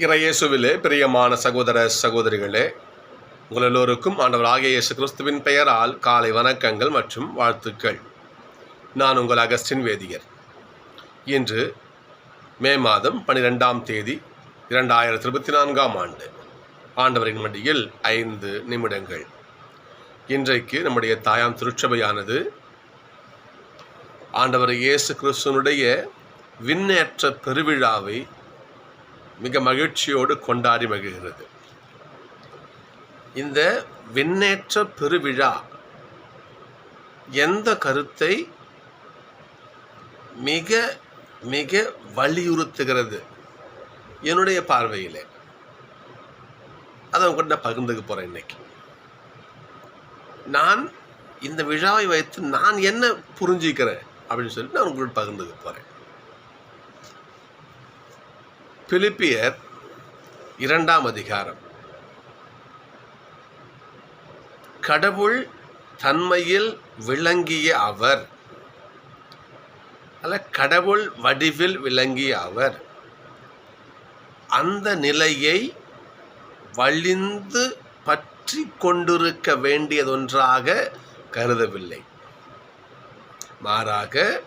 இறையேசுவிலே பிரியமான சகோதர சகோதரிகளே உங்கள் எல்லோருக்கும் ஆண்டவர் ஆகிய இயேசு கிறிஸ்துவின் பெயரால் காலை வணக்கங்கள் மற்றும் வாழ்த்துக்கள். நான் உங்கள் அகஸ்டின் வேதியர். இன்று மே மாதம் பனிரெண்டாம் தேதி இரண்டாயிரத்தி இருபத்தி நான்காம் ஆண்டு. ஆண்டவரின் மடியில் ஐந்து நிமிடங்கள். இன்றைக்கு நம்முடைய தாயாம் திருச்சபையானது ஆண்டவர் இயேசு கிறிஸ்துவனுடைய விண்ணேற்ற பெருவிழாவை மிக மகிழ்ச்சியோடு கொண்டாடி மகிழ்கிறது. இந்த விண்ணேற்ற பெருவிழா எந்த கருத்தை மிக மிக வலியுறுத்துகிறது என்னுடைய பார்வையிலே. அதை உங்கள்கிட்ட நான் பகிர்ந்துக்க போகிறேன் இன்னைக்கு. நான் இந்த விழாவை வைத்து நான் என்ன புரிஞ்சுக்கிறேன் அப்படின்னு சொல்லிட்டு நான் உங்கள்கிட்ட பகிர்ந்துக்க போகிறேன் பிலிப்பியர் இரண்டாம் அதிகாரம். கடவுள் தன்மையில் விளங்கிய அவர். அல்ல கடவுள் வடிவில் விளங்கிய அவர். அந்த நிலையை வழிந்து பற்றி கொண்டிருக்க வேண்டியதொன்றாக கருதவில்லை. மாறாக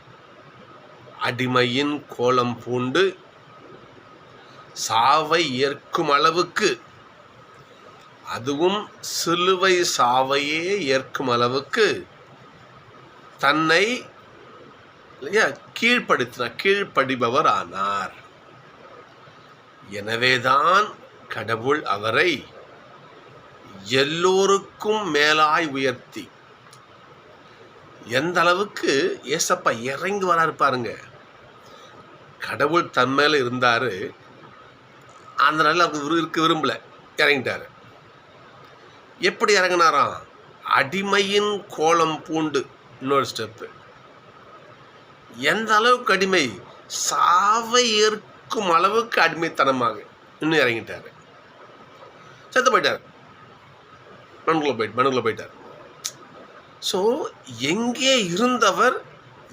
அடிமையின் கோலம் பூண்டு சாவை ஏற்கும் அளவுக்கு. அதுவும் சிலுவை சாவையே ஏற்கும் அளவுக்கு. தன்னை இல்லையா கீழ்ப்படுத்தினார் கீழ்ப்படிபவர் ஆனார் எனவேதான் கடவுள் அவரை எல்லோருக்கும் மேலாய் உயர்த்தி. எந்த அளவுக்கு ஏசப்பா இறங்கி வராரு பாருங்க. கடவுள் தன் மேல இருந்தாரு. அந்த நாளில் அவர் இருக்க விரும்பல. இறங்கிட்டாரு. எப்படி இறங்கினாராம் அடிமையின் கோலம் பூண்டு. இன்னொரு ஸ்டெப்பு எந்த அளவுக்கு அடிமை? சாவை ஏற்கும் அளவுக்கு அடிமைத்தனமாக. இன்னும் இறங்கிட்டாரு. செத்து போயிட்டார். மனுக்குள்ள போயிட்டு மனுக்குள்ள போயிட்டார். ஸோ எங்கே இருந்தவர்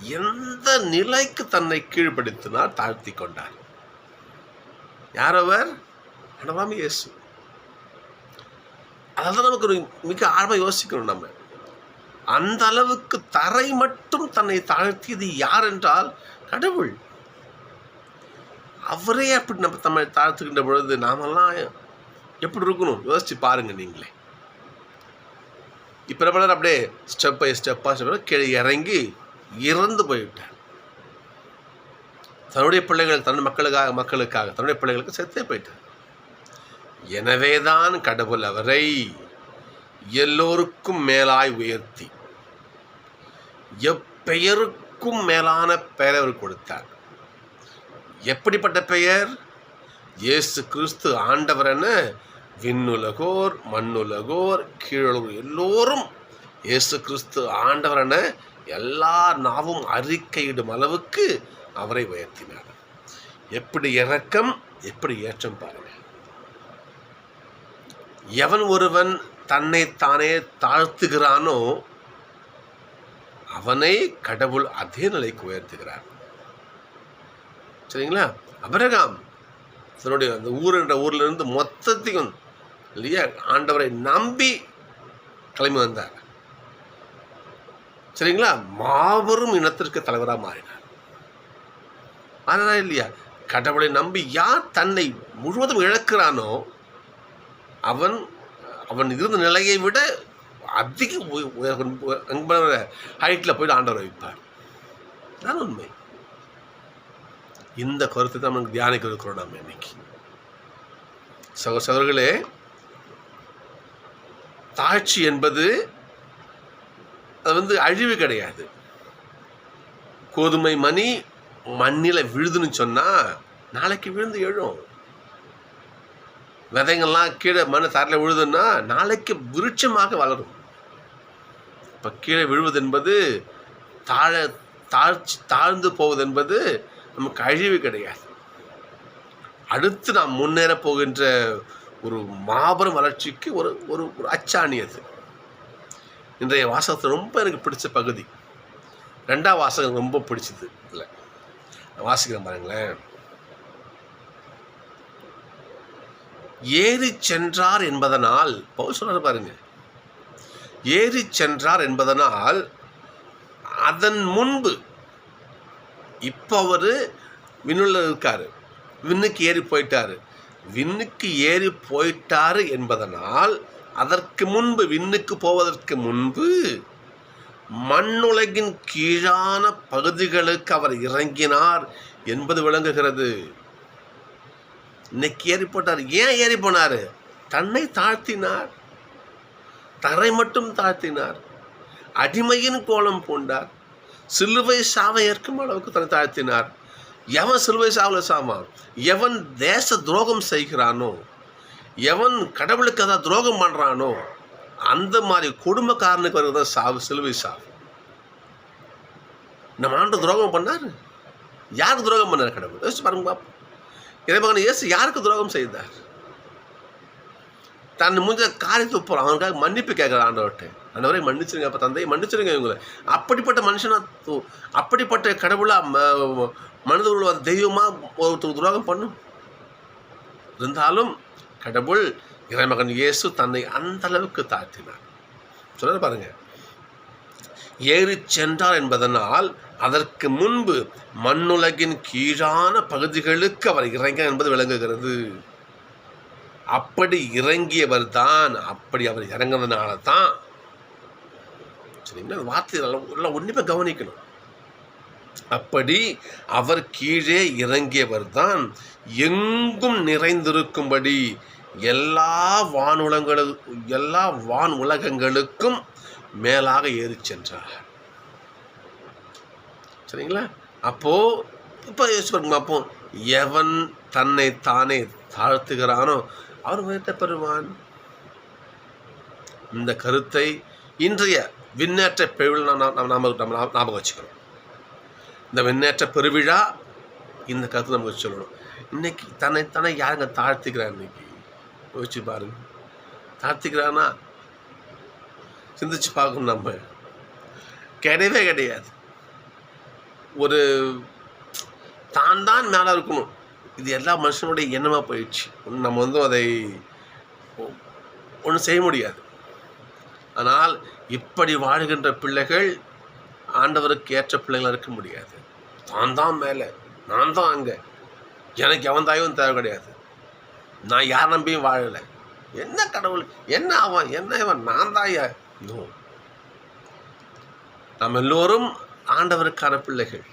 எந்த நிலைக்கு தன்னை கீழ்ப்படுத்தினார் தாழ்த்தி கொண்டார். யார் அவர் அடவாமி இயேசு. அதான் நமக்கு ஒரு மிக ஆழமாக யோசிக்கணும் நம்ம. அந்த அளவுக்கு தரை மட்டும் தன்னை தாழ்த்தியது யார் என்றால் கடவுள். அவரே அப்படி நம்ம தம்மை தாழ்த்துக்கின்ற பொழுது நாமெல்லாம் எப்படி இருக்கணும்? யோசிச்சு பாருங்க நீங்களே. இப்போ நம்ம அப்படியே ஸ்டெப் பை ஸ்டெப்பாக ஸ்டெப்பாக கீழே இறங்கி இறந்து போய்விட்டார். தன்னுடைய பிள்ளைகள் தன் மக்களுக்காக மக்களுக்காக தன்னுடைய பிள்ளைகளுக்கு செத்தே போயிட்டார். எனவேதான் கடவுள் அவரை எல்லோருக்கும் மேலாய் உயர்த்தி எப்பெயருக்கும் மேலான பெயர் அவர் கொடுத்தார். எப்படிப்பட்ட பெயர்? இயேசு கிறிஸ்து ஆண்டவர் என விண்ணுலகோர் மண்ணுலகோர் கீழுலகோர் எல்லோரும் இயேசு கிறிஸ்து ஆண்டவர் என எல்லா நாவும் அறிக்கையிடும் அளவுக்கு அவரை உயர்த்தினார். எப்படி இறக்கம் எப்படி ஏற்றம் பாருங்க எவன் ஒருவன் தன்னை தானே தாழ்த்துகிறானோ அவனை கடவுள் அதே நிலைக்கு உயர்த்துகிறார். சரிங்களா? அபரகாம் தன்னுடைய அந்த ஊர் என்ற ஊர்ல இருந்து மொத்தத்தையும் இல்லையா? ஆண்டவரை நம்பி கிளம்பி வந்தார். சரிங்களா? மாபெரும் இனத்திற்கு தலைவராக மாறினார். ஆனால் இல்லையா? கடவுளை நம்பி யார் தன்னை முழுவதும் இழக்கிறானோ அவன் அவன் இருந்த நிலையை விட அதிக ஹைட்டில் போயிட்டு ஆண்டவர் வைப்பார். தான் உண்மை. இந்த கருத்தை தான் நமக்கு தியானிக்க இருக்கிறோம் நம்ம இன்னைக்கு. சகோ சகோதரர்களே தாழ்ச்சி என்பது அது வந்து அழிவு கிடையாது. கோதுமை மணி மண்ணில் விழுதுன்னு சொன்னால் நாளைக்கு விழுந்து எழும். விதைங்கள்லாம் கீழே மண் தரையில் விழுதுன்னா நாளைக்கு விருட்சமாக வளரும். இப்போ கீழே விழுவது என்பது தாழ தாழ்ச்சி தாழ்ந்து போவது என்பது நமக்கு அழிவு கிடையாது. அடுத்து நாம் முன்னேற போகின்ற ஒரு மாபெரும் வளர்ச்சிக்கு ஒரு ஒரு ஒரு அச்சாணி அது. இன்றைய வாசகத்தில் ரொம்ப எனக்கு பிடிச்ச பகுதி. ரெண்டாம் வாசகம் ரொம்ப பிடிச்சது இல்லை வாசிக்கிறேன் பாருங்களேன். ஏறி சென்றார் என்பதனால் பவுல் சொல்கிறார் பாருங்க. ஏறி சென்றார் என்பதனால் அதன் முன்பு இப்போ அவர் விண்ணுள்ள இருக்கார். விண்ணுக்கு ஏறி போயிட்டார். விண்ணுக்கு ஏறி போயிட்டார் என்பதனால் அதற்கு முன்பு விண்ணுக்கு போவதற்கு முன்பு மண்ணுலகின் கீழான பகுதிகளுக்கு அவர் இறங்கினார் என்பது விளங்குகிறது. இன்னைக்கு ஏறி போட்டார் ஏன் ஏறி போனார் தன்னை தாழ்த்தினார். தரை மட்டும் தாழ்த்தினார். அடிமையின் கோலம் பூண்டார். சிலுவை சாவை ஏற்கும் அளவுக்கு தன்னை தாழ்த்தினார். எவன் சிலுவை சாவில் சாமான் எவன் தேச துரோகம் செய்கிறானோ? எவன் கடவுளுக்கு அதான் துரோகம் பண்ணுறானோ அந்த மாதிரி குடும்பக்காரனுக்கு தான் சாவு சிலுவை சாவு. நம்ம ஆண்டு துரோகம் பண்ணார்? யாருக்கு துரோகம் பண்ணார் கடவுள்? யோசிச்சு பாருங்க பாப்போம். இறைமகன் இயேசு யாருக்கு துரோகம் செய்தார்? தன் முடிஞ்ச காரியத்தை போகிறான் அவனுக்காக மன்னிப்பு கேட்குற ஆண்டவர்கிட்ட. ஆண்டவரை மன்னிச்சிருங்க அப்போ தந்தையை மன்னிச்சிருங்க இவங்களை. அப்படிப்பட்ட மனுஷனாக அப்படிப்பட்ட கடவுளா ம- மனித உருவ தெய்வமாக ஒருத்தர் துரோகம் பண்ணும்? இருந்தாலும் கடவுள் இறைமகன் இயேசு தன்னை அந்த அளவுக்கு தாழ்த்தினார். சொல்ல பாருங்க. ஏறி சென்றார் என்பதனால் அதற்கு முன்பு மண்ணுலகின் கீழான பகுதிகளுக்கு அவர் இறங்க என்பது விளங்குகிறது. அப்படி இறங்கியவர் தான் அப்படி அவர் இறங்கினதுனால தான். சரிங்களா? வார்த்தை நல்லா உன்னிப்பாக கவனிக்கணும். அப்படி அவர் கீழே இறங்கியவர் தான் எங்கும் நிறைந்திருக்கும்படி எல்லா வானுலங்களு எல்லா வான் உலகங்களுக்கும் மேலாக ஏறி சென்றார். சரிங்களா? அப்போ இப்போ யோசிச்சு அப்போ எவன் தன்னை தானே தாழ்த்துகிறானோ அவர் உயர்த்த பெறுவான் இந்த கருத்தை இன்றைய விண்ணேற்ற பெருவிழா நாம் நாம் நாம நம்ம ஞாபகம் வச்சுக்கிறோம் இந்த வெண்ணேற்ற பெருவிழா இந்த கருத்து நமக்கு சொல்லணும். இன்னைக்கு தன்னை தானே யாருங்க தாழ்த்திக்கிறான் இன்னைக்கு? யோசிச்சு பாருங்க. தாழ்த்திக்கிறானா சிந்திச்சு பார்க்கணும் நம்ம. கிடையவே கிடையாது. ஒரு தான் தான் மேலே இருக்கணும். இது எல்லா மனுஷனுடைய எண்ணமாக போயிடுச்சு. நம்ம வந்து அதை ஒன்றும் செய்ய முடியாது. ஆனால் இப்படி வாழ்கின்ற பிள்ளைகள் ஆண்டவருக்கு ஏற்ற பிள்ளைகளாக இருக்க முடியாது. தான் தான் மேலே நான் தான் அங்கே. எனக்கு எவன் தாயும் தேவை கிடையாது. நான் யார் நம்பியும் வாழலை. என்ன கடவுள் என்ன அவன் என்ன இவன் நான் தாயா நோ நம்ம எல்லோரும் ஆண்டவருக்கான பிள்ளைகள்.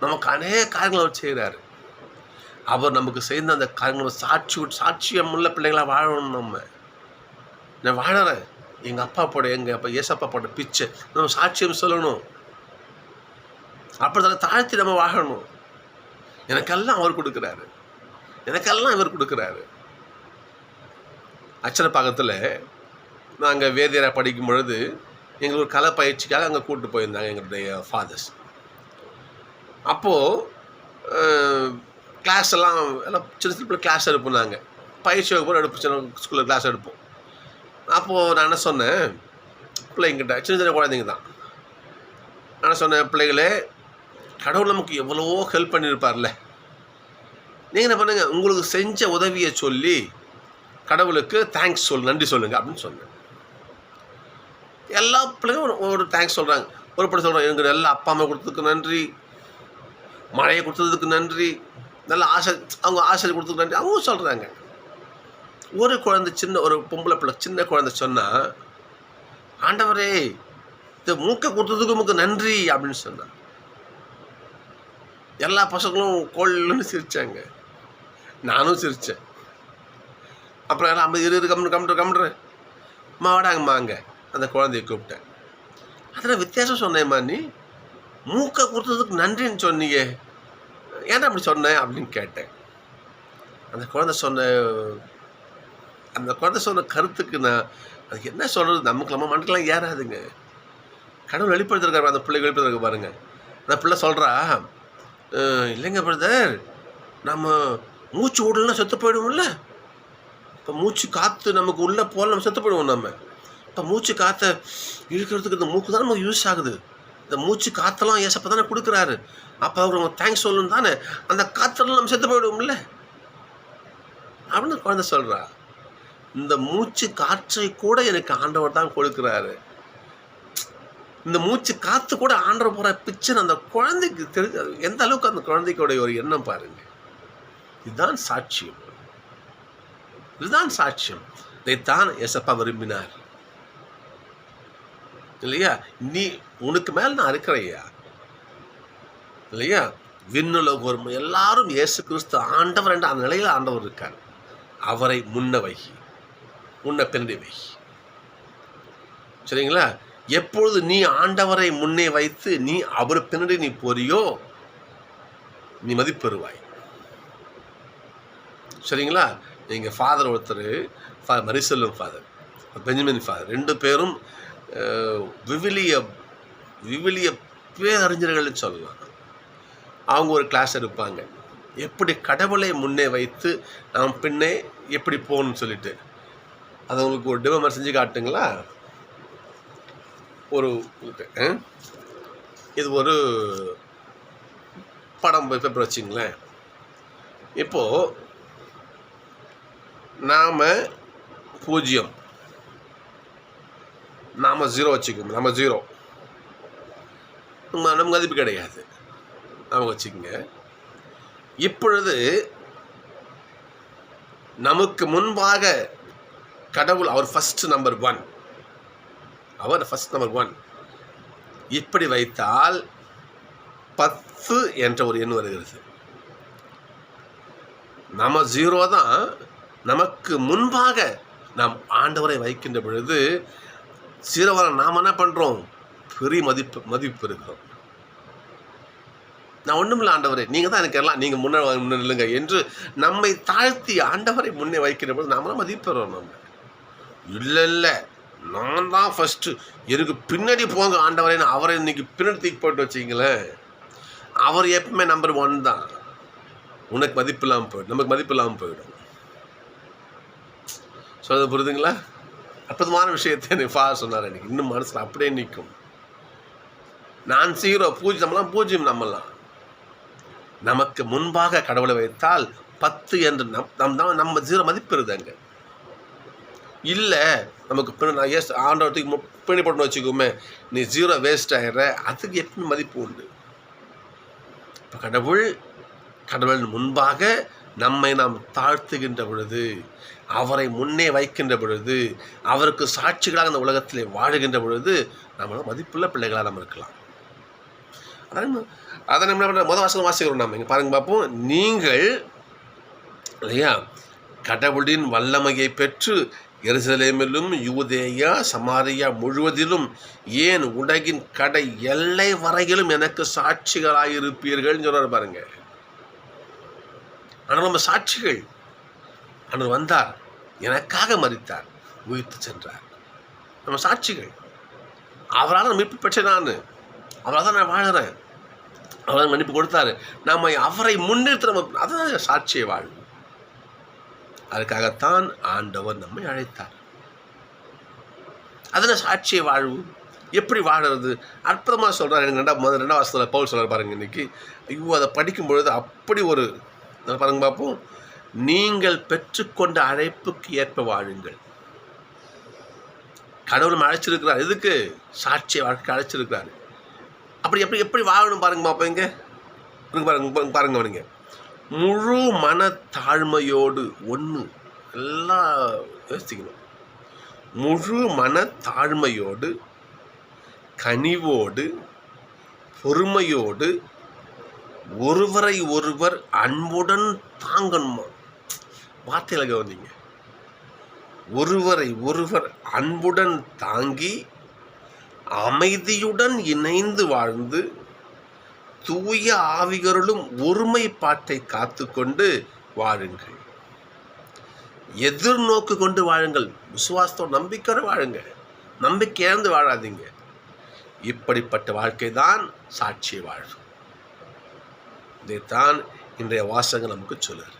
நமக்கு அநேக காரியங்களை அவர் செய்கிறாரு. அவர் நமக்கு செய்த அந்த காரியங்களை சாட்சி சாட்சியம் உள்ள பிள்ளைகளாக வாழணும் நம்ம. நான் வாழறேன். எங்கள் அப்பா போட எங்கள் அப்பா ஏசப்பா போட பிச்சை. நம்ம சாட்சியம் சொல்லணும். அப்படி தாழ்த்தி நம்ம வாழணும். எனக்கெல்லாம் அவர் கொடுக்குறாரு. எனக்கெல்லாம் இவர் கொடுக்குறாரு. அச்சரப்பாக்கத்தில் நாங்கள் வேதியரை படிக்கும் பொழுது எங்களுக்கு ஒரு கலை பயிற்சிக்காக அங்கே கூப்பிட்டு போயிருந்தாங்க எங்களுடைய ஃபாதர்ஸ் அப்போது கிளாஸ் எல்லாம் எல்லாம் சின்ன சின்ன பிள்ளை கிளாஸ் எடுப்போம் நாங்கள் பயிற்சி வகுப்பு எடுப்போம் சின்ன ஸ்கூலில் கிளாஸ் எடுப்போம். அப்போது நான் என்ன சொன்னேன்? பிள்ளைங்கிட்ட சின்ன சின்ன குழந்தைங்க தான். நான் சொன்னேன் பிள்ளைகளே கடவுள் நமக்கு எவ்வளவோ ஹெல்ப் பண்ணியிருப்பார்ல நீங்கள் என்ன பண்ணுங்கள் உங்களுக்கு செஞ்ச உதவியை சொல்லி கடவுளுக்கு தேங்க்ஸ் சொல் நன்றி சொல்லுங்கள் அப்படின்னு சொன்னேன். எல்லா பிள்ளைங்களும் ஒரு- ஒரு தேங்க்ஸ் சொல்கிறாங்க ஒரு படம் சொல்கிறாங்க எனக்கு நல்ல அப்பா அம்மா கொடுத்ததுக்கு நன்றி. மழையை கொடுத்ததுக்கு நன்றி. நல்ல ஆசை அவங்க ஆசை கொடுத்ததுக்கு நன்றி. அவங்க சொல்கிறாங்க ஒரு குழந்தை சின்ன ஒரு பொம்பளை பிள்ளை சின்ன குழந்தை சொன்னால் ஆண்டவரே இந்த மூக்கை கொடுத்ததுக்கு உமக்கு நன்றி அப்படின்னு சொன்னான் எல்லா பசங்களும் கோல்னு சிரித்தாங்க நானும் சிரித்தேன் அப்புறம் எல்லாம் ஐம்பது இரு கம்னு கம்னு கம்னு அம்மா அந்த குழந்தைய கூப்பிட்டேன். அதில் வித்தியாசம் சொன்னேம்மா நீ மூக்கை கொடுத்ததுக்கு நன்றின்னு சொன்னீங்க. ஏன்டா அப்படி சொன்னேன் அப்படின்னு கேட்டேன். அந்த குழந்தை சொன்ன அந்த குழந்தை சொன்ன கருத்துக்கு நான் அதுக்கு என்ன சொல்கிறது நமக்கு நம்ம மனக்கெல்லாம் ஏறாதுங்க. கடவுள் வெளிப்படுத்திருக்காரு அந்த பிள்ளை வெளிப்படுத்திருக்க பாருங்கள் அந்த பிள்ளை சொல்கிறா இல்லைங்க பிரதர் நம்ம மூச்சு விடலன்னா செத்து போயிடுவோம்ல. இப்போ மூச்சு காற்று நமக்கு உள்ளே போல நம்ம செத்து போயிடுவோம் நம்ம இப்போ மூச்சு காற்றை இழுக்கிறதுக்கு இந்த மூக்கு தான் நமக்கு யூஸ் ஆகுது. இந்த மூச்சு காற்றெல்லாம் ஏசப்ப தானே கொடுக்குறாரு. அப்போ அவர் தேங்க்ஸ் சொல்லணும் தானே. அந்த காற்றெல்லாம் நம்ம செத்து போயிடுவோம்ல. அப்படின்னு குழந்தை சொல்கிறா இந்த மூச்சு காற்றை கூட எனக்கு ஆண்டவர் தான் கொடுக்குறாரு. இந்த மூச்சு காற்று கூட ஆண்டவர் போகிற பிக்சர் அந்த குழந்தைக்கு தெரிஞ்சு எந்த அளவுக்கு அந்த குழந்தைக்குடைய ஒரு எண்ணம் பாருங்க. இதுதான் சாட்சியம். இதுதான் சாட்சியம். இதைத்தான் எசப்பா விரும்பினார். இல்லையா? நீ உனக்கு மேல நான் இருக்கிறையா? இல்லையா? விண்ணுலக ஒரு எல்லாரும் இயேசு கிறிஸ்து ஆண்டவர் என்ற அந்த நிலையில் ஆண்டவர் இருக்கார். அவரை முன்ன வைகி முன்ன பின்னடி வைகி சரிங்களா? எப்பொழுது நீ ஆண்டவரை முன்னே வைத்து நீ அவர் பின்னாடி நீ போறியோ நீ மதிப்பெறுவாய். சரிங்களா? எங்கள் ஃபாதர் ஒருத்தர் ஃபா மரிசெல்லும் ஃபாதர் பெஞ்சமின் ஃபாதர் ரெண்டு பேரும் விவிலிய விவிலிய பேரறிஞர்கள்னு சொல்லலாம் அவங்க ஒரு கிளாஸ் எடுப்பாங்க. எப்படி கடவுளை முன்னே வைத்து நாம் பின்னே எப்படி போகணும்னு சொல்லிட்டு. அது உங்களுக்கு ஒரு டிவமர் செஞ்சு காட்டுங்களா? ஒரு இது ஒரு படம் பேப்பர் வச்சுங்களேன். இப்போது நாம் பூஜ்ஜியம். நாம் ஜீரோ வச்சுக்கோங்க நம்ம ஜீரோ நம்ம நம்ம மதிப்பு கிடையாது. நாம் வச்சுக்கோங்க. இப்பொழுது நமக்கு முன்பாக கடவுள் அவர் ஃபஸ்ட்டு நம்பர் ஒன் அவர் ஃபஸ்ட் நம்பர் ஒன் இப்படி வைத்தால் பத்து என்ற ஒரு எண் வருகிறது. நம்ம ஜீரோ தான் நமக்கு முன்பாக நாம் ஆண்டவரை வைக்கின்ற பொழுது ஜீரோவரை நாம் என்ன பண்ணுறோம் பெரிய மதிப்பு மதிப்பு இருக்கிறோம். நான் ஒன்றுமில்ல ஆண்டவரே நீங்கள் தான் எனக்கு எல்லாம் நீங்கள் முன்னே முன்னே நில்லுங்க என்று நம்மை தாழ்த்தி ஆண்டவரை முன்னே வைக்கிற பொழுது நாமளும் தான் மதிப்பெறோம் நம்ம. இல்லை இல்லை. நான் தான் ஃபஸ்ட்டு எனக்கு பின்னாடி போங்க ஆண்டவரேன்னு அவரை இன்னைக்கு பின்னாடி தூக்கி போட்டு வச்சிங்களேன் அவர் எப்பவுமே நம்பர் ஒன் தான். உனக்கு மதிப்பு இல்லாமல் போயிடும். நமக்கு மதிப்பு இல்லாமல் போயிடும். சொல்றது புரியுதுங்களா? அற்புதமான விஷயத்தை எனக்கு ஃபா சொன்னார் எனக்கு. இன்னும் மனசில் அப்படியே நிற்கும். நான் சீரோ பூஜை நம்மலாம் பூஜ்யம் நம்மலாம் நமக்கு முன்பாக கடவுளை வைத்தால் பத்து என்று நம் நம் தான் நம்ம ஜீரோ மதிப்பு அங்கே. இல்லை நமக்கு பின்ன நான் ஏஸ் ஆண்டவத்துக்கு பின்னாடி போட்டு வச்சுக்கோமே நீ ஜீரோ வேஸ்ட் ஆகிடுற அதுக்கு எத்தனை மதிப்பு உண்டு? இப்போ கடவுள் கடவுளின் முன்பாக நம்மை நாம் தாழ்த்துகின்ற பொழுது அவரை முன்னே வைக்கின்ற பொழுது அவருக்கு சாட்சிகளாக இந்த உலகத்திலே வாழுகின்ற பொழுது நம்மளோட மதிப்புள்ள பிள்ளைகளாக நம்ம இருக்கலாம். அதான் அதை நம்ம என்ன பண்றோம்? முதல் வாசகம் வாசிக்கிறோம் நம்ம இங்கே பாருங்க பார்ப்போம். நீங்கள் இல்லையா? கடவுளின் வல்லமையை பெற்று எருசலேமிலும் யூதேயா சமாரியா முழுவதிலும் ஏன் உலகின் கடை எல்லை வரையிலும் எனக்கு சாட்சிகளாயிருப்பீர்கள்னு சொல்கிறார் பாருங்க. ஆனால் நம்ம சாட்சிகள் அவர் வந்தார் எனக்காக மறித்தார் உயிர்த்து சென்றார். நம்ம சாட்சிகள் அவரால் நான் மீட்பு பெற்றேன் நான். அவரால் தான் நான் வாழறேன். அவரால் மன்னிப்பு கொடுத்தாரு. நம்ம அவரை முன்னிறுத்த நம்ம அதான் சாட்சியை வாழ் அதுக்காகத்தான் ஆண்டவர் நம்மை அழைத்தார். அதில் சாட்சிய வாழ்வு எப்படி வாழறது? அற்புதமாக சொல்கிறார் எனக்கு ரெண்டாம் முதல் ரெண்டாம் வருஷத்தில் பவுல் சொல்கிறார் பாருங்க இன்னைக்கு. ஐயோ அதை படிக்கும் பொழுது அப்படி ஒரு பாருங்க பார்ப்போம். நீங்கள் பெற்றுக்கொண்ட அழைப்புக்கு ஏற்ப வாழுங்கள். கடவுள் அழைச்சிருக்கிறார். எதுக்கு? சாட்சிய வாழ்க்கை அழைச்சிருக்கிறார். அப்படி எப்படி எப்படி வாழணும் பாருங்க பார்ப்போம் இங்கே. பாருங்க பாருங்க பாருங்க, பாருங்க அவனுங்க. முழு மன தாழ்மையோடு ஒன்று எல்லாம் யோசிக்கணும். முழு மன தாழ்மையோடு கனிவோடு பொறுமையோடு ஒருவரை ஒருவர் அன்புடன் தாங்கணுமா? வார்த்தையில் கவனிங்க. ஒருவரை ஒருவர் அன்புடன் தாங்கி அமைதியுடன் இணைந்து வாழ்ந்து தூய ஆவிகருளும் ஒருமைப்பாட்டை காத்துக்கொண்டு வாழுங்கள். எதிர்நோக்கு கொண்டு வாழுங்கள். விசுவாசத்தோடு நம்பிக்கையோடு வாழுங்க. நம்பிக்கை இழந்து வாழாதீங்க. இப்படிப்பட்ட வாழ்க்கை தான் சாட்சிய வாழ்வு இதைத்தான் இன்றைய வாசகம் நமக்கு சொல்லுது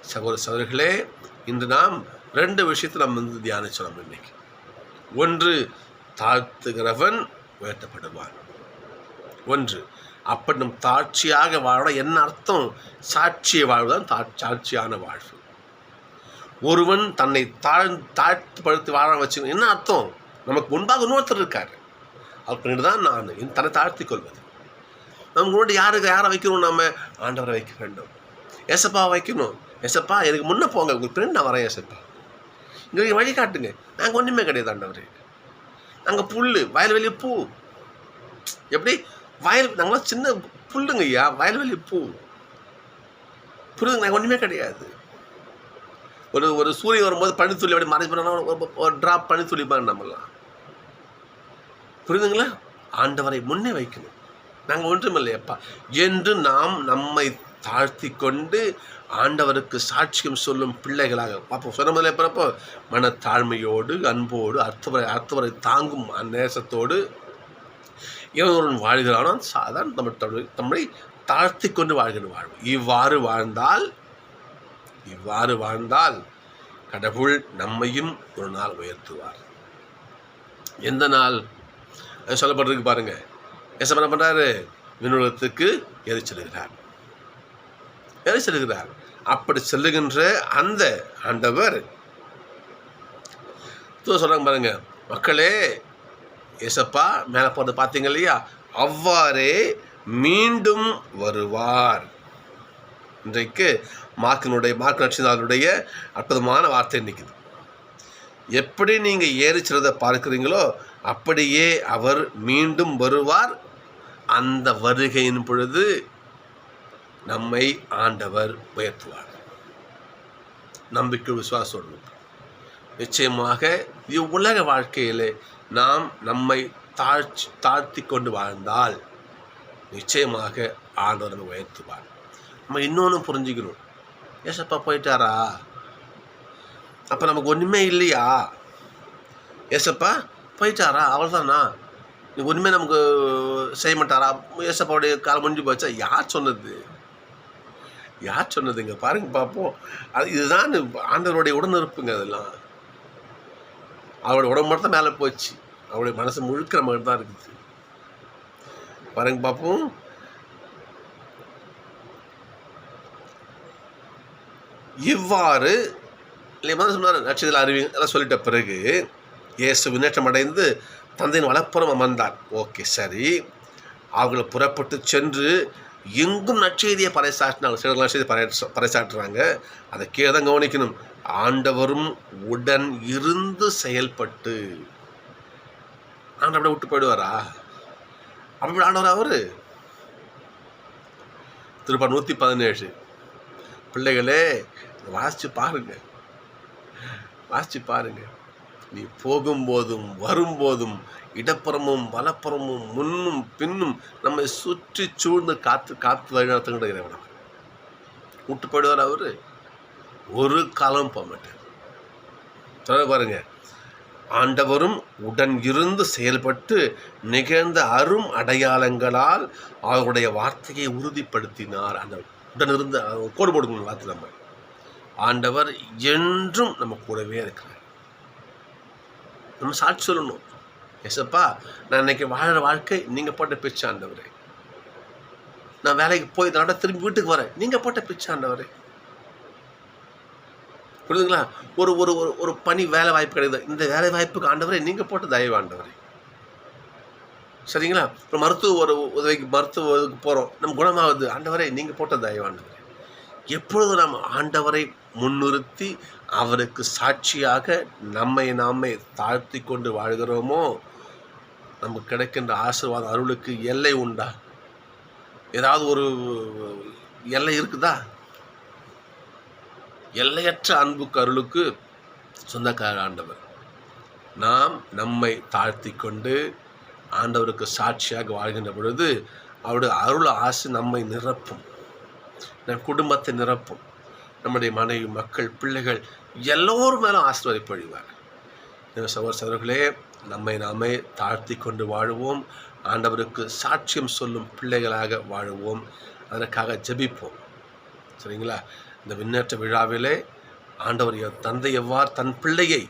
சகோதர சகோதரிகளே இன்று நாம் ரெண்டு விஷயத்தை நம்ம வந்து தியானிச்சோம் நம்ம இன்னைக்கு. ஒன்று தாழ்த்துகிறவன் உயர்த்தப்படுவான். ஒன்று அப்படி நம் தாட்சியாக வாழ என்ன அர்த்தம்? சாட்சியை வாழ்வுதான் தா சாட்சியான வாழ்வு. ஒருவன் தன்னை தாழ் தாழ்த்துப்படுத்தி வாழ வச்சு என்ன அர்த்தம்? நமக்கு முன்பாக இன்னொருத்தர் இருக்கார். அப்படின்னு தான் நான் என் தன்னை தாழ்த்தி கொள்வது. நம்ம முன்னாடி யாருக்கு யாரை வைக்கணும் நம்ம ஆண்டவரை வைக்க வேண்டும். எசப்பா வைக்கணும். எசப்பா எனக்கு முன்னே போங்க. உங்களுக்கு பின்னாடி நான் வரேன் எசப்பா இங்கே வழி காட்டுங்க. நாங்கள் ஒன்றுமே கிடையாது ஆண்டவர். நாங்கள் புல் வயல்வெளி பூ. எப்படி? வயல் நாங்களாம் சின்ன புல்லுங்க ஐயா வயல்வெளி பூ. புரியுதுங்க நாங்கள் ஒன்றுமே கிடையாது. ஒரு ஒரு சூரியன் வரும்போது பனித்துளி அப்படி மறைஞ்சு பண்ணோம்னா ஒரு ட்ராப் பனித்துளி பாருங்க நம்மளாம் புரியுதுங்களா? ஆண்டவரை முன்னே வைக்கணும். நாங்கள் ஒன்றுமில்லையப்பா என்று நாம் நம்மை தாழ்த்தி கொண்டு ஆண்டவருக்கு சாட்சியம் சொல்லும் பிள்ளைகளாக. பார்ப்போம் சொன்ன முதல்ல பிறப்போ மனத்தாழ்மையோடு அன்போடு அர்த்தவரை அர்த்தவரை தாங்கும் நேசத்தோடு இவனுடன் வாழ்கிறானோ சாதான் நம்ம நம்மை தாழ்த்தி கொண்டு வாழ்கிற வாழ்வு. இவ்வாறு வாழ்ந்தால் இவ்வாறு வாழ்ந்தால் கடவுள் நம்மையும் ஒரு நாள் உயர்த்துவார். எந்த நாள்? அது சொல்லப்பட்டிருக்கு பாருங்க. எசம் என்ன பண்ணுறாரு விண்ணுலகத்துக்கு எரி செல்கிறார். எரி செல்கிறார். அப்படி செல்லுகின்ற அந்த ஆண்டவர் சொல்கிறாங்க பாருங்க மக்களே ஏசப்பா மேலே போகிறது பார்த்தீங்க இல்லையா? அவ்வாறே மீண்டும் வருவார். இன்றைக்கு மார்க்கினுடைய மார்க் நட்சத்திரனுடைய அற்புதமான வார்த்தை நிற்குது எப்படி நீங்கள் ஏறிச்சிறதை பார்க்குறீங்களோ அப்படியே அவர் மீண்டும் வருவார். அந்த வருகையின் பொழுது நம்மை ஆண்டவர் உயர்த்துவார். நம்பிக்கை விசுவாசம் நிச்சயமாக இவ்வுலக வாழ்க்கையில் நாம் நம்மை தாழ்ச்சி தாழ்த்தி கொண்டு வாழ்ந்தால் நிச்சயமாக ஆண்டவர் நம்ம உயர்த்துவார். நம்ம இன்னொன்று புரிஞ்சுக்கணும். ஏசப்பா போயிட்டாரா? அப்போ நமக்கு ஒன்றுமே இல்லையா? ஏசப்பா போயிட்டாரா? அவ்வளோதானா நீ ஒன்றுமே நமக்கு செய்ய மாட்டாரா? ஏசப்பாவுடைய காலம் முடிஞ்சு போச்சா? யார் சொன்னது? யார் சொன்னதுங்க? பாருங்க பார்ப்போம் அது இதுதான் ஆண்டவருடைய உடனிருப்புங்க அதெல்லாம். அவளோட உடம்பு மட்டும் தான் மேலே போச்சு. அவளுடைய மனசு முழுக்கிற மாதிரி தான் இருக்குது. பாருங்க பார்ப்போம். இவ்வாறு இல்லையா சொன்னார் நட்சத்திர அறிவி எல்லாம் சொல்லிட்ட பிறகு இயேசு முன்னேற்றம் அடைந்து தந்தையின் வளப்புறம் அமர்ந்தார். ஓகே சரி. அவர்களை புறப்பட்டு சென்று எங்கும் நற்செய்தியை பறைசாற்றினாங்க. சில நற்செய்தி பறை பறைசாற்றுறாங்க. அதை கீழே தான் கவனிக்கணும். ஆண்டவரும் உடன் இருந்து செயல்பட்டு ஆண்டவரை விட்டு போயிடுவாரா? அப்படி ஆண்டவர் அவர். திருப்பா நூற்றி பதினேழு. பிள்ளைகளே வாசித்து பாருங்க. வாசித்து பாருங்க. நீ போகும்போதும் வரும்போதும் இடப்புறமும் வலப்புறமும் முன்னும் பின்னும் நம்மை சுற்றி சூழ்ந்து காத்து காத்து வழிநடத்துங்கிற இறைவன். விட்டு போயிடுவார் அவர். ஒரு காலம் போக மாட்டேன். சொல்ல பாருங்க. ஆண்டவரும் உடன் இருந்து செயல்பட்டு நிகழ்ந்த அரும் அடையாளங்களால் அவருடைய வார்த்தையை உறுதிப்படுத்தினார். அந்த உடன் இருந்து கோடு போடுக்கணும் வார்த்தை நம்ம. ஆண்டவர் என்றும் நம்ம கூடவே இருக்கிறார். நம்ம சாட்சி சொல்லணும். எசப்பா நான் இன்னைக்கு வாழற வாழ்க்கை நீங்கள் போட்ட பிச்சை ஆண்டவரே. நான் வேலைக்கு போய் இதனோட திரும்பி வீட்டுக்கு வரேன். நீங்கள் போட்ட பிச்சை ஆண்டவரே. புரியுதுங்களா ஒரு ஒரு ஒரு ஒரு பணி வேலை வாய்ப்பு கிடைக்குது. இந்த வேலை வாய்ப்புக்கு ஆண்டவரே நீங்கள் போட்ட தயவு சரிங்களா? இப்போ மருத்துவ ஒரு உதவிக்கு மருத்துவ போகிறோம் நம்ம குணமாகுது ஆண்டவரே நீங்கள் போட்ட தயவு ஆண்டவரே. எப்பொழுது நாம் ஆண்டவரை முன்னிறுத்தி அவருக்கு சாட்சியாக நம்மை நாமே தாழ்த்தி கொண்டு வாழ்கிறோமோ நமக்கு கிடைக்கின்ற ஆசீர்வாத அருளுக்கு எல்லை உண்டா? ஏதாவது ஒரு எல்லை இருக்குதா? எல்லையற்ற அன்புக்கு அருளுக்கு சொந்தக்கார ஆண்டவர். நாம் நம்மை தாழ்த்தி கொண்டு ஆண்டவருக்கு சாட்சியாக வாழ்கின்ற பொழுது அவருடைய அருள் ஆசை நம்மை நிரப்பும். நம் குடும்பத்தை நிரப்பும். நம்முடைய மனைவி மக்கள் பிள்ளைகள் எல்லோரும் மேலும் ஆசீர்வதிப்பழிவார் சகோதர சகோதரர்களே நம்மை நாமே தாழ்த்தி கொண்டு வாழுவோம். ஆண்டவருக்கு சாட்சியம் சொல்லும் பிள்ளைகளாக வாழுவோம். அதற்காக ஜெபிப்போம். சரிங்களா? இந்த விண்ணேற்ற விழாவிலே ஆண்டவர் தந்தை எவ்வாறு தன் பிள்ளையை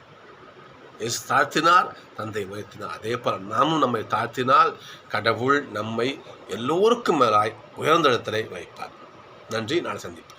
எஸ் தாழ்த்தினார் தந்தை உயர்த்தினார். அதே போல் நாமும் நம்மை தாழ்த்தினால் கடவுள் நம்மை எல்லோருக்கும் மேலாய் உயர்ந்த இடத்திலே வைப்பார். நன்றி. நான் சந்திப்பேன்